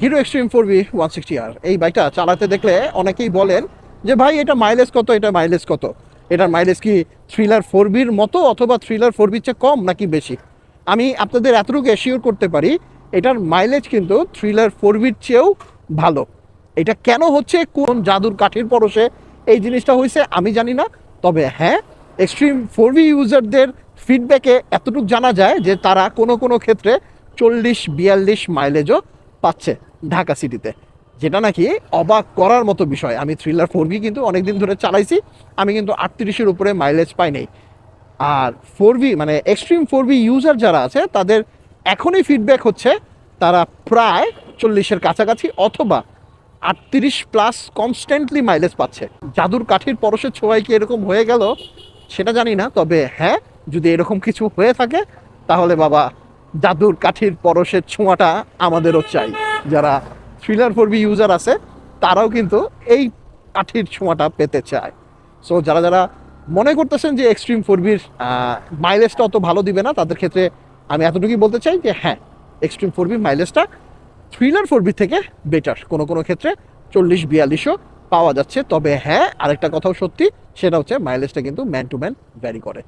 Hero Xtreme four V one sixty আর এই বাইকটা চালাতে দেখলে অনেকেই বলেন যে, ভাই, এটা মাইলেজ কত? এটা মাইলেজ কত? এটার মাইলেজ কি থ্রিলার ফোর বির মতো অথবা থ্রিলার ফোর বির চেয়ে কম নাকি বেশি? আমি আপনাদের এতটুকু অ্যাসিওর করতে পারি, এটার মাইলেজ কিন্তু থ্রিলার ফোর বির চেয়েও ভালো। এটা কেন হচ্ছে? কোন জাদুর কাঠির পরশে এই জিনিসটা হয়েছে আমি জানি না। তবে হ্যাঁ এক্সট্রিম ফোর বি ইউজারদের ফিডব্যাকে এতটুকু জানা যায় যে, তারা কোনো কোনো ক্ষেত্রে চল্লিশ, বিয়াল্লিশ মাইলেজও পাচ্ছে। ঢাকা সিটিতে, যেটা নাকি অবাক করার মতো বিষয়। আমি থ্রিলার ফোর বি কিন্তু অনেকদিন ধরে চালাইছি, আমি কিন্তু আটত্রিশের উপরে মাইলেজ পাই নাই। আর ফোর বি মানে এক্সট্রিম ফোর বি ইউজার যারা আছে, তাদের এখনই ফিডব্যাক হচ্ছে, তারা প্রায় চল্লিশের কাছাকাছি অথবা আটত্রিশ প্লাস কনস্ট্যান্টলি মাইলেজ পাচ্ছে। জাদুর কাঠির পরশের ছোঁয়ায় কি এরকম হয়ে গেল, সেটা জানি না, তবে হ্যাঁ যদি এরকম কিছু হয়ে থাকে, তাহলে বাবা, জাদুর কাঠির পরশের ছোঁয়াটা আমাদেরও চাই। যারা থ্রিলার ফোর বি ইউজার আছে, তারাও কিন্তু এই কাঠির ছোঁয়াটা পেতে চায়। সো যারা যারা মনে করতেছেন যে এক্সট্রিম ফোর বির মাইলেজটা অত ভালো দিবে না, তাদের ক্ষেত্রে আমি এতটুকুই বলতে চাই যে হ্যাঁ এক্সট্রিম ফোর বির মাইলেজটা থ্রিলার ফোর বি থেকে বেটার কোনো কোনো ক্ষেত্রে চল্লিশ, বিয়াল্লিশও পাওয়া যাচ্ছে। তবে হ্যাঁ আরেকটা কথাও সত্যি, সেটা হচ্ছে মাইলেজটা কিন্তু ম্যান টু ম্যান ভ্যারি করে।